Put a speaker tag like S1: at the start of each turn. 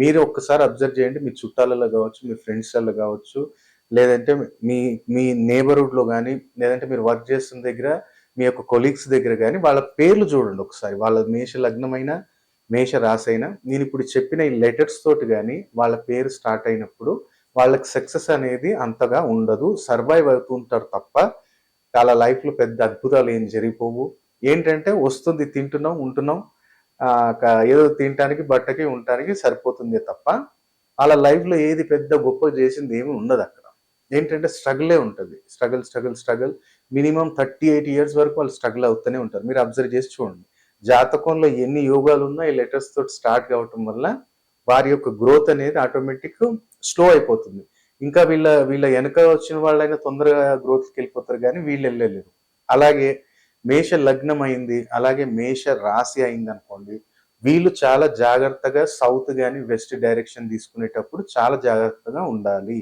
S1: మీరు ఒక్కసారి అబ్జర్వ్ చేయండి. మీ చుట్టాలలో కావచ్చు మీ ఫ్రెండ్స్లలో కావచ్చు లేదంటే మీ మీ నేబర్హుడ్లో కానీ లేదంటే మీరు వర్క్ చేస్తున్న దగ్గర మీ యొక్క కొలీగ్స్ దగ్గర కానీ వాళ్ళ పేర్లు చూడండి ఒకసారి. వాళ్ళ మేష లగ్నమైన మేష రాసైనా నేను ఇప్పుడు చెప్పిన ఈ లెటర్స్ తోటి కానీ వాళ్ళ పేరు స్టార్ట్ అయినప్పుడు వాళ్ళకి సక్సెస్ అనేది అంతగా ఉండదు. సర్వైవ్ అవుతుంటారు తప్ప వాళ్ళ లైఫ్లో పెద్ద అద్భుతాలు ఏం జరిగిపోవు. ఏంటంటే వస్తుంది తింటున్నాం ఉంటున్నాం ఏదో తినటానికి బట్టకి ఉండటానికి సరిపోతుంది తప్ప వాళ్ళ లైఫ్లో ఏది పెద్ద గొప్ప చేసింది ఏమి ఉండదు అక్కడ. ఏంటంటే స్ట్రగులే ఉంటుంది. Struggle struggle struggle minimum thirty eight years వరకు వాళ్ళు స్ట్రగుల్ అవుతూనే ఉంటారు. మీరు అబ్జర్వ్ చేసి చూడండి. జాతకంలో ఎన్ని యోగాలు ఉన్నా ఈ లెటర్స్ తోటి స్టార్ట్ కావటం వల్ల వారి యొక్క గ్రోత్ అనేది ఆటోమేటిక్ స్లో అయిపోతుంది. ఇంకా వీళ్ళ వీళ్ళ వెనక వచ్చిన వాళ్ళైనా తొందరగా గ్రోత్కి వెళ్ళిపోతారు కానీ వీళ్ళు వెళ్ళలేరు. అలాగే మేష లగ్నం అయింది అలాగే మేష రాశి అయింది అనుకోండి వీళ్ళు చాలా జాగ్రత్తగా సౌత్ కానీ వెస్ట్ డైరెక్షన్ తీసుకునేటప్పుడు చాలా జాగ్రత్తగా ఉండాలి.